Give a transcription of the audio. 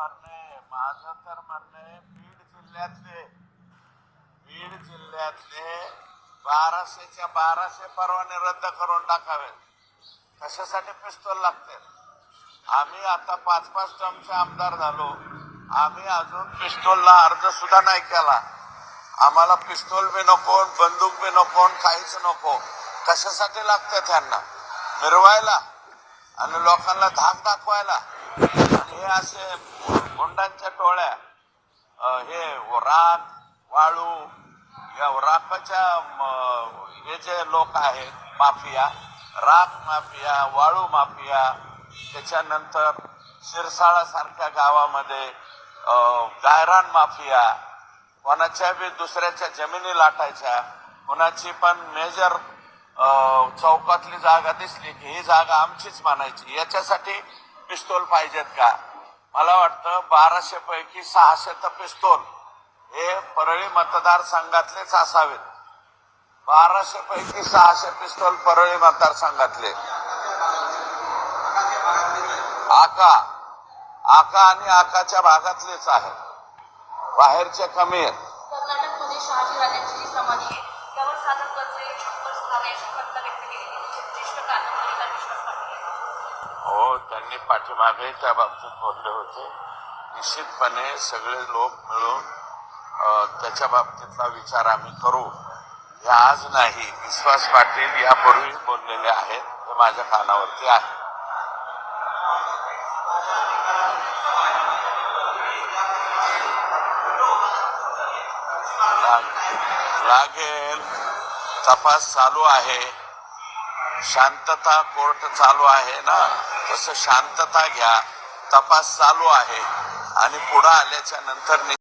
म्हणणं माझं तर म्हणणं आहे बीड जिल्ह्यातले बीड जिल्ह्यातले बाराशेच्या बाराशे परवाने रद्द करून टाकावे कशासाठी पिस्तोल लागते? आम्ही आता पाच पाच टर्मचे आमदार झालो. आम्ही अजून पिस्तोलला अर्ज सुद्धा नाही केला. आम्हाला पिस्तोल बी नको बंदूक बी नको काहीच नको. कशासाठी लागतं त्यांना? मिरवायला आणि लोकांना धाक दाखवायला? हे असे गुंडांच्या टोळ्या हे राख वाळू या राखाच्या हे जे लोक आहेत माफिया राख माफिया वाळू माफिया त्याच्यानंतर शिरसाळासारख्या गावामध्ये गायरान माफिया कोणाच्या बी दुसऱ्याच्या जमिनी लाटायच्या कोणाची पण मेजर चौकातली जागा दिसली की ही जागा आमचीच मानायची. याच्यासाठी पिस्तोल पाहिजेत का? मला वाटतं बाराशे पैकी सहाशे तर पिस्तोल हे परळी मतदारसंघातलेच असावेत. बाराशे पैकी सहाशे पिस्तोल परळी मतदारसंघातले. आका आका आणि आकाच्या भागातलेच आहेत. बाहेरचे कमी आहेत. हो त्यांनी पाठीमागे त्या बाबतीत बोलले होते. निश्चितपणे सगळे लोक मिळून त्याच्या बाबतीतला विचार आम्ही करू. हे आज नाही विश्वास पाटील यापूर्वी बोललेले आहेत ते माझ्या कानावरती आहे. लागेल. तपास चालू आहे. शांतता कोर्ट चालू आहे ना? तसं शांतता घ्या. तपास चालू आहे. आणि पुढे आल्याच्यानंतर